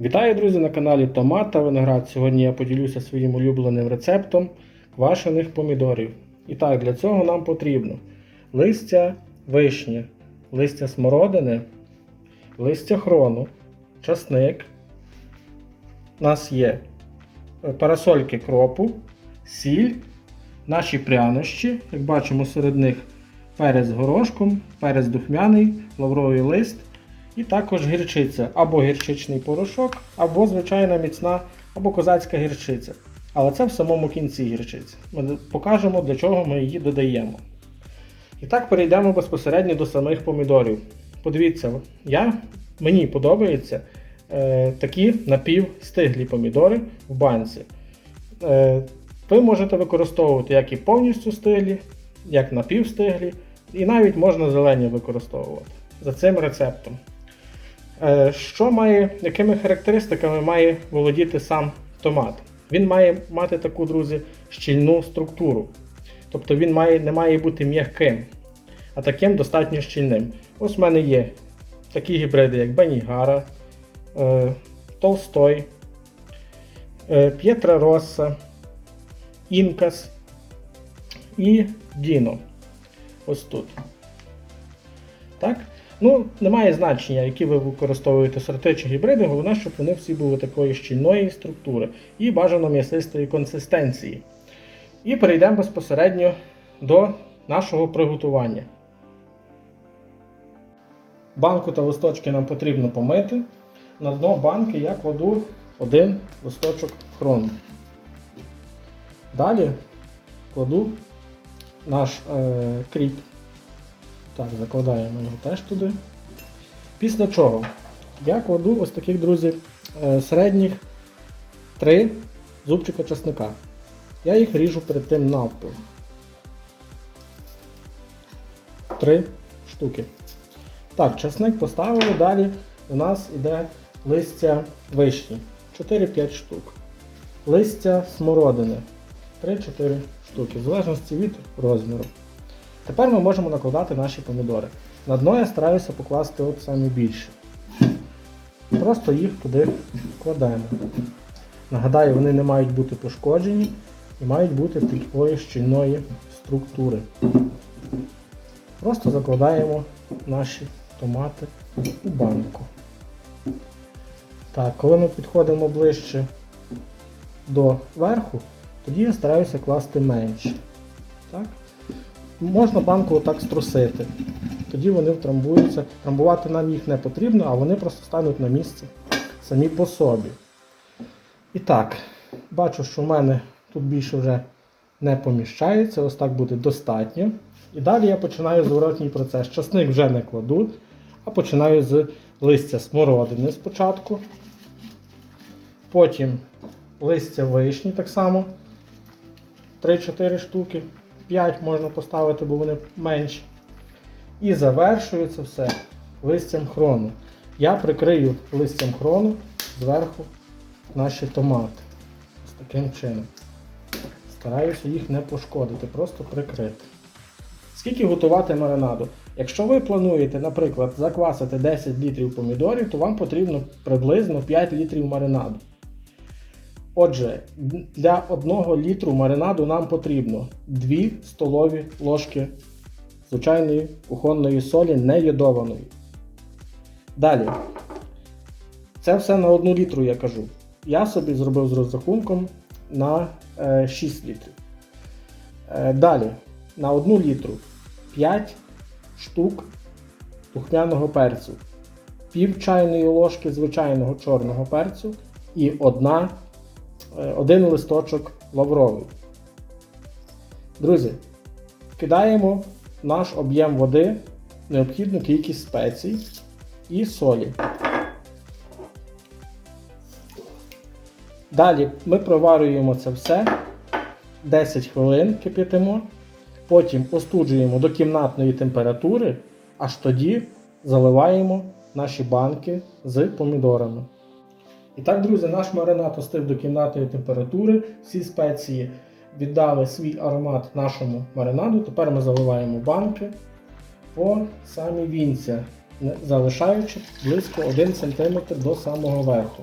Вітаю, друзі, на каналі Томат та Виноград. Сьогодні я поділюся своїм улюбленим рецептом квашених помідорів. І так, для цього нам потрібно листя вишні, листя смородини, листя хрону, часник. У нас є е, парасольки кропу, сіль, наші прянощі. Як бачимо, серед них перець горошком, перець духмяний, лавровий лист. І також гірчиця, або гірчичний порошок, або звичайна міцна, або козацька гірчиця. Але це в самому кінці гірчиці. Ми покажемо, для чого ми її додаємо. І так перейдемо безпосередньо до самих помідорів. Подивіться, я, мені подобаються е, такі напівстиглі помідори в банці. Е, ви можете використовувати як і повністю стиглі, як напівстиглі, і навіть можна зелені використовувати за цим рецептом. Е, Що має, якими характеристиками має володіти сам томат? Він має мати таку, друзі, щільну структуру. Тобто він має, не має бути м'яким, а таким достатньо щільним. Ось в мене є такі гібриди, як Бенігара, е, Толстой, е, П'єтра Росса, Інкас і Діно. Ось тут. Так? Ну, немає значення, які ви використовуєте сорти чи гібриди, головне, щоб вони всі були такої щільної структури і бажано м'ясистої консистенції. І перейдемо безпосередньо до нашого приготування. Банку та листочки нам потрібно помити. На дно банки я кладу один листочок хрону. Далі кладу наш е, кріп. Так, закладаємо його теж туди. Після чого я кладу ось таких, друзі, е, середніх три зубчика чесника. Я їх ріжу перед тим навпіл. Три штуки. Так, чесник поставили, далі у нас йде листя вишні. 4-5 штук. Листя смородини. 3-4 штуки, в залежності від розміру. Тепер ми можемо накладати наші помідори. На дно я стараюся покласти от самі більше. Просто їх туди кладемо. Нагадаю, вони не мають бути пошкоджені і мають бути такої щільної структури. Просто закладаємо наші томати у банку. Так, коли ми підходимо ближче до верху, тоді я стараюся класти менше. Так? Можна банку отак струсити. Тоді вони втрамбуються. Трамбувати нам їх не потрібно, а вони просто стануть на місце самі по собі. І так, бачу, що в мене тут більше вже не поміщається, ось так буде достатньо. І далі я починаю зворотній процес. Часник вже не кладу, а починаю з листя смородини спочатку. Потім листя вишні так само. 3-4 штуки. 5 можна поставити, бо вони менші. І завершую це все листям хрону. Я прикрию листям хрону зверху наші томати. Ось таким чином. Стараюся їх не пошкодити, просто прикрити. Скільки готувати маринаду? Якщо ви плануєте, наприклад, заквасити 10 літрів помідорів, то вам потрібно приблизно 5 літрів маринаду. Отже, для 1 літру маринаду нам потрібно 2 столові ложки звичайної кухонної солі не Далі. Це все на 1 літру я кажу. Я собі зробив з розрахунком на 6 літрів. Е, Далі, на 1 літру 5 штук тухмяного перцю, пів чайної ложки звичайного чорного перцю і одна один листочок лавровий. Друзі, кидаємо наш об'єм води необхідну кількість спецій і солі. Далі ми проварюємо це все 10 хвилин кипятимо, потім остуджуємо до кімнатної температури, аж тоді заливаємо наші банки з помідорами. І так, друзі, наш маринад остив до кімнатної температури. Всі спеції віддали свій аромат нашому маринаду. Тепер ми заливаємо банки по самі вінця, залишаючи близько 1 см до самого верху.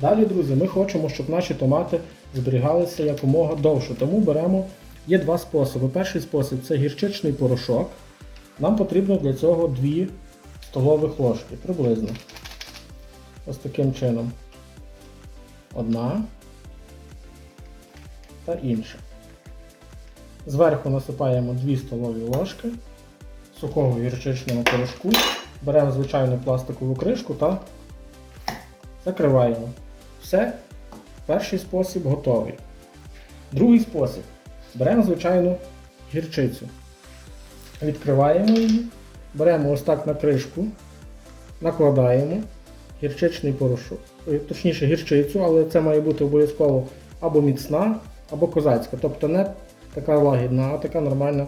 Далі, друзі, ми хочемо, щоб наші томати зберігалися якомога довше. Тому беремо є два способи. Перший спосіб це гірчичний порошок. Нам потрібно для цього 2 столових ложки приблизно. Ось таким чином. Одна та інша. Зверху насипаємо 2 столові ложки сухого гірчичного порошку. Беремо звичайну пластикову кришку та закриваємо. Все, перший спосіб готовий. Другий спосіб. Беремо звичайну гірчицю. Відкриваємо її, беремо ось так на кришку, накладаємо гірчичний порошок, е, точніше гірчицю, але це має бути обов'язково або міцна, або козацька. Тобто не така лагідна, а така нормальна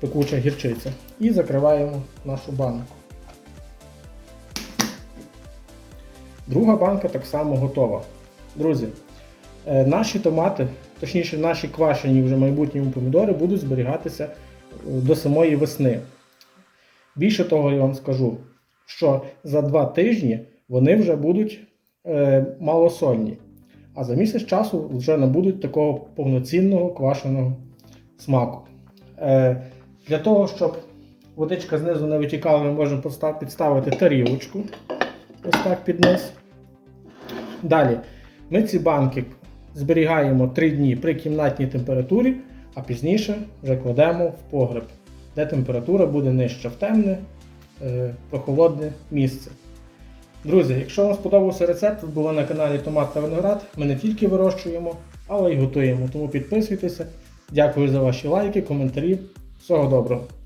пекуча гірчиця. І закриваємо нашу банку. Друга банка так само готова. Друзі, е, наші томати, точніше, наші квашені вже майбутньому помідори будуть зберігатися е, до самої весни. Більше того, я вам скажу, що за два тижні вони вже будуть е, малосольні, а за місяць часу вже набудуть такого повноцінного квашеного смаку. Е, для того, щоб водичка знизу не витікала, ми можемо підставити тарілочку. Ось так під низ. Далі, ми ці банки зберігаємо 3 дні при кімнатній температурі, а пізніше вже кладемо в погреб, де температура буде нижча в темне, е, прохолодне місце. Друзі, якщо вам сподобався рецепт, ви були на каналі Томат та Виноград, ми не тільки вирощуємо, але й готуємо. Тому підписуйтеся. Дякую за ваші лайки, коментарі. Всього доброго!